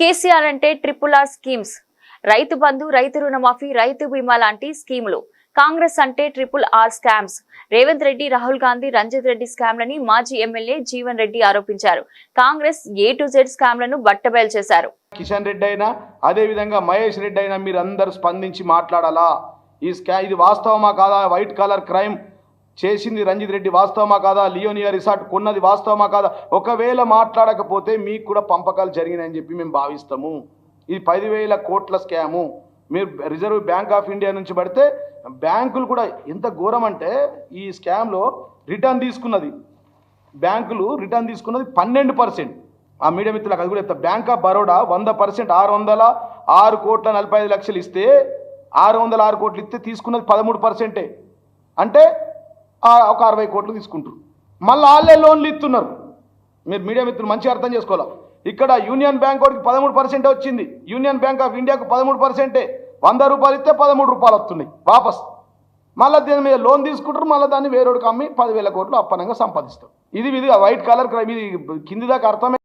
కేసీఆర్ అంటే triple are schemes. Rythu Bandhu రైతు రుణమాఫీ రైతు బీమా లాంటి స్కీములు. కాంగ్రెస్ అంటే triple R scams. Revanth Reddy Rahul Gandhi Ranjith Reddy స్కామ్లని మాజీ ఎమ్మెల్యే జీవన్ రెడ్డి ఆరోపించారు. కాంగ్రెస్ ఏ టు జెడ్ స్కామ్లను బట్టబయలు చేశారు. కిషన్ రెడ్డి అయినా అదేవిధంగా మహేష్ రెడ్డి అయినా మీరు అందరు స్పందించి మాట్లాడాలా? ఈ స్కా ఇది వాస్తవమా కాదా? వైట్ కలర్ క్రైమ్ చేసింది రంజిత్ రెడ్డి వాస్తవమా కాదా? లియోనియా రిసార్ట్ కొన్నది వాస్తవమా కాదా? ఒకవేళ మాట్లాడకపోతే మీకు కూడా పంపకాలు జరిగినాయని చెప్పి మేము భావిస్తాము. ఇది పదివేల కోట్ల స్కాము. మీరు రిజర్వ్ బ్యాంక్ ఆఫ్ ఇండియా నుంచి పడితే బ్యాంకులు కూడా ఎంత ఘోరం అంటే ఈ స్కామ్లో రిటర్న్ తీసుకున్నది. బ్యాంకులు రిటర్న్ తీసుకున్నది పన్నెండు పర్సెంట్. ఆ మీడియా మిత్రులకు అది కూడా చెప్తా. బ్యాంక్ ఆఫ్ బరోడా వంద పర్సెంట్ ఆరు వందల ఆరు కోట్ల నలభై ఐదు లక్షలు ఇస్తే ఆరు వందల ఆరు కోట్లు ఇస్తే తీసుకున్నది పదమూడు పర్సెంటే. అంటే ఒక అరవై కోట్లు తీసుకుంటారు మళ్ళీ వాళ్ళే లోన్లు ఇస్తున్నారు మీరు మీడియా మిత్రులు మంచిగా అర్థం చేసుకోవాలి? ఇక్కడ యూనియన్ బ్యాంక్ వాడికి పదమూడు పర్సెంటే వచ్చింది. యూనియన్ బ్యాంక్ ఆఫ్ ఇండియాకు పదమూడు పర్సెంటే. వంద రూపాయలు ఇస్తే పదమూడు రూపాయలు వస్తున్నాయి వాపస్. మళ్ళీ దీని మీద లోన్ తీసుకుంటారు మళ్ళీ దాన్ని వేరేడికి అమ్మి పదివేల కోట్లు అప్పనంగా సంపాదిస్తారు. ఇది ఇది వైట్ కలర్ క్రైమ్ ఇది కింది దాకా అర్థమే